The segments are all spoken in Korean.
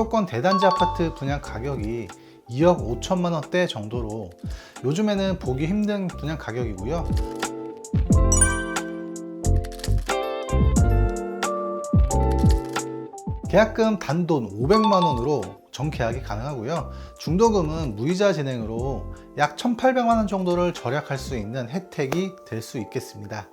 수도권 대단지 아파트 분양 가격이 2억 5천만 원대 정도로 요즘에는 보기 힘든 분양 가격이고요. 계약금 단돈 500만 원으로 정계약이 가능하고요. 중도금은 무이자 진행으로 약 1,800만 원 정도를 절약할 수 있는 혜택이 될 수 있겠습니다.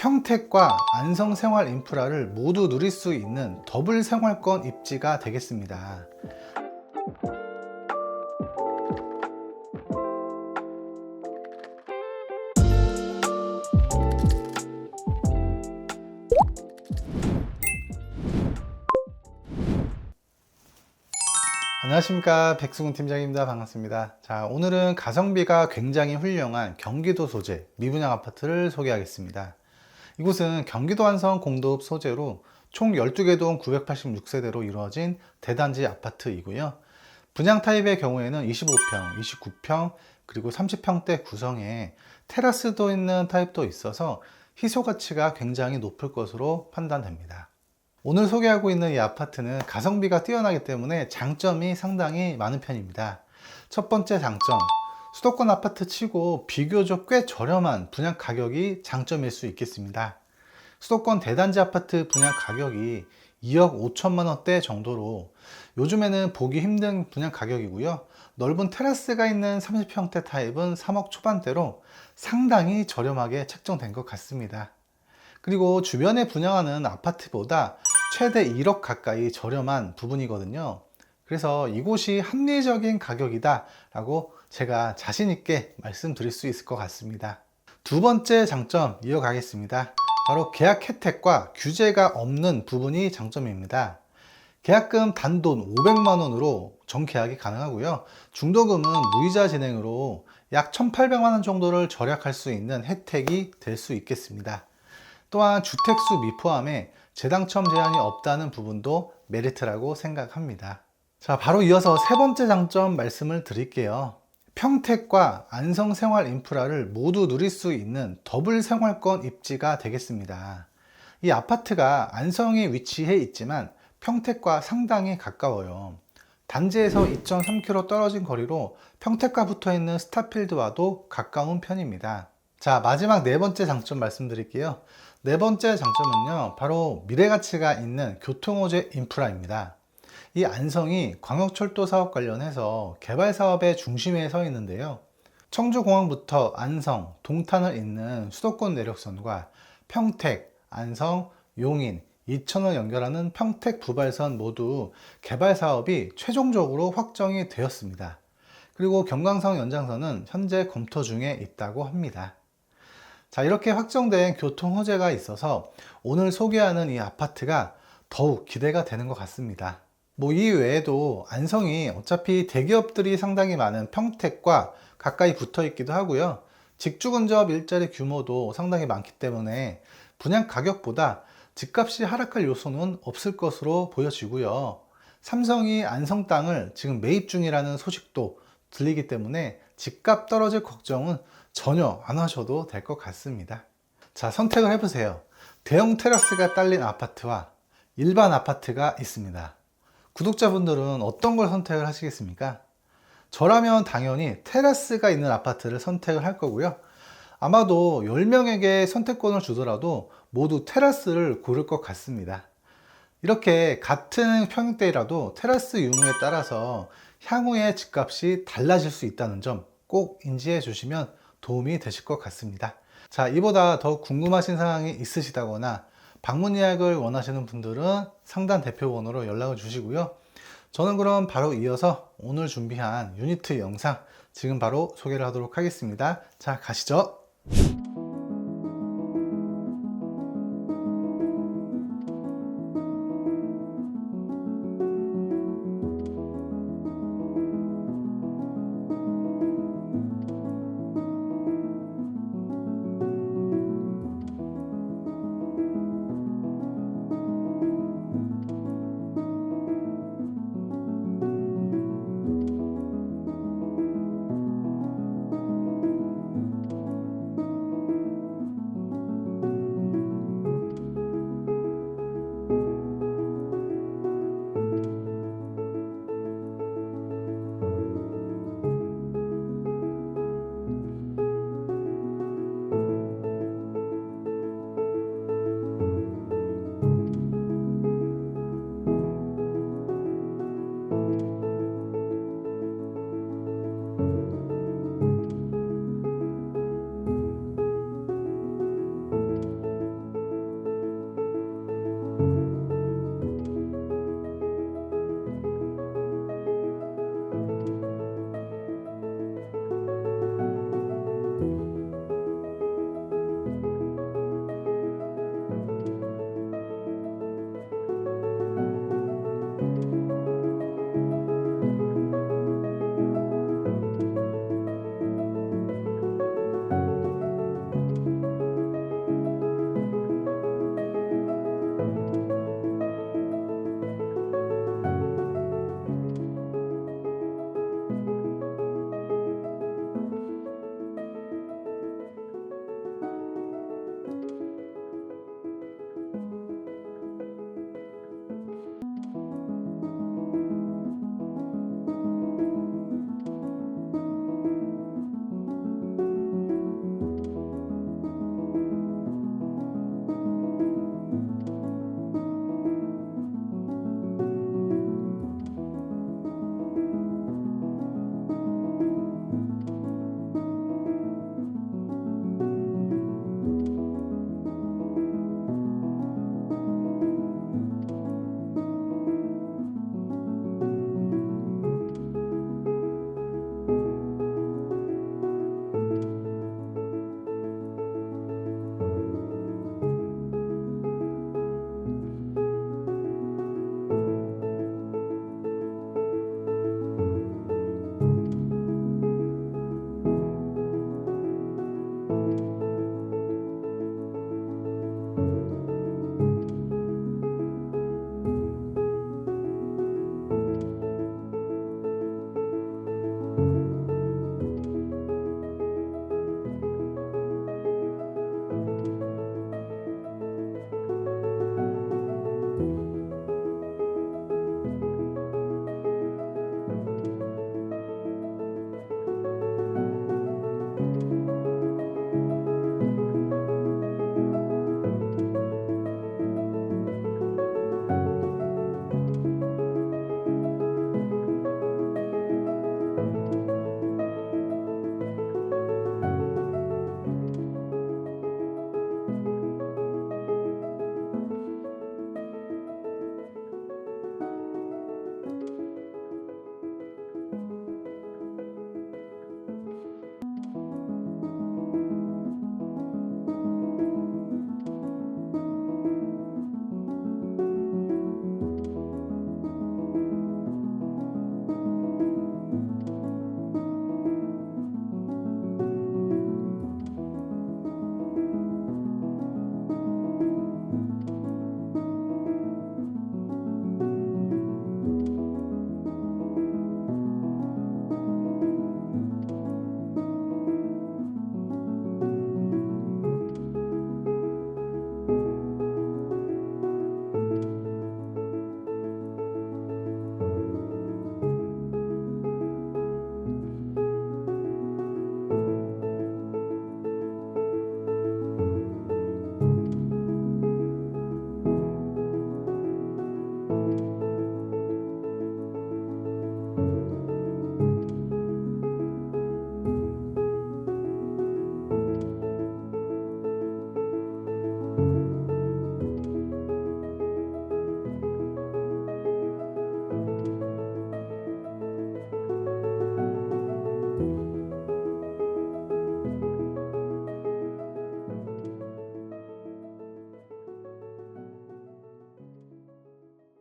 평택과 안성 생활 인프라를 모두 누릴 수 있는 더블 생활권 입지가 되겠습니다. 안녕하십니까. 백승훈 팀장입니다. 반갑습니다. 자 오늘은 가성비가 굉장히 훌륭한 경기도 소재 미분양 아파트를 소개하겠습니다 이곳은 경기도 안성 공도읍 소재로 총 12개 동 986세대로 이루어진 대단지 아파트이고요 분양 타입의 경우에는 25평, 29평, 그리고 30평대 구성에 테라스도 있는 타입도 있어서 희소 가치가 굉장히 높을 것으로 판단됩니다 오늘 소개하고 있는 이 아파트는 가성비가 뛰어나기 때문에 장점이 상당히 많은 편입니다. 첫 번째 장점, 수도권 아파트 치고 비교적 꽤 저렴한 분양 가격이 장점일 수 있겠습니다. 수도권 대단지 아파트 분양 가격이 2억 5천만 원대 정도로 요즘에는 보기 힘든 분양 가격이고요. 넓은 테라스가 있는 30평대 타입은 3억 초반대로 상당히 저렴하게 책정된 것 같습니다. 그리고 주변에 분양하는 아파트보다 최대 1억 가까이 저렴한 부분이거든요. 그래서 이곳이 합리적인 가격이다 라고 제가 자신있게 말씀드릴 수 있을 것 같습니다. 두 번째 장점 이어가겠습니다. 바로 계약 혜택과 규제가 없는 부분이 장점입니다. 계약금 단돈 500만 원으로 정계약이 가능하고요. 중도금은 무이자 진행으로 약 1,800만 원 정도를 절약할 수 있는 혜택이 될 수 있겠습니다. 또한 주택수 미포함에 재당첨 제한이 없다는 부분도 메리트라고 생각합니다. 자, 바로 이어서 세 번째 장점 말씀을 드릴게요. 평택과 안성 생활 인프라를 모두 누릴 수 있는 더블 생활권 입지가 되겠습니다. 이 아파트가 안성에 위치해 있지만 평택과 상당히 가까워요. 단지에서 2.3km 떨어진 거리로 평택과 붙어 있는 스타필드와도 가까운 편입니다. 자, 마지막 네 번째 장점 말씀드릴게요. 네 번째 장점은요, 바로 미래 가치가 있는 교통호재 인프라입니다. 이 안성이 광역철도 사업 관련해서 개발 사업의 중심에 서 있는데요. 청주공항부터 안성, 동탄을 잇는 수도권 내력선과 평택, 안성, 용인, 이천을 연결하는 평택 부발선 모두 개발 사업이 최종적으로 확정이 되었습니다. 그리고 경강성 연장선은 현재 검토 중에 있다고 합니다. 자, 이렇게 확정된 교통 호재가 있어서 오늘 소개하는 이 아파트가 더욱 기대가 되는 것 같습니다. 뭐 이 외에도 안성이 어차피 대기업들이 상당히 많은 평택과 가까이 붙어 있기도 하고요. 직주 근접 일자리 규모도 상당히 많기 때문에 분양 가격보다 집값이 하락할 요소는 없을 것으로 보여지고요. 삼성이 안성 땅을 지금 매입 중이라는 소식도 들리기 때문에 집값 떨어질 걱정은 전혀 안 하셔도 될 것 같습니다. 자, 선택을 해보세요. 대형 테라스가 딸린 아파트와 일반 아파트가 있습니다. 구독자분들은 어떤 걸 선택을 하시겠습니까? 저라면 당연히 테라스가 있는 아파트를 선택을 할 거고요. 아마도 10명에게 선택권을 주더라도 모두 테라스를 고를 것 같습니다. 이렇게 같은 평형대라도 테라스 유무에 따라서 향후의 집값이 달라질 수 있다는 점 꼭 인지해 주시면 도움이 되실 것 같습니다. 자, 이보다 더 궁금하신 사항이 있으시다거나 방문 예약을 원하시는 분들은 상단 대표 번호로 연락을 주시고요. 저는 그럼 바로 이어서 오늘 준비한 유니트 영상 지금 바로 소개를 하도록 하겠습니다. 자, 가시죠.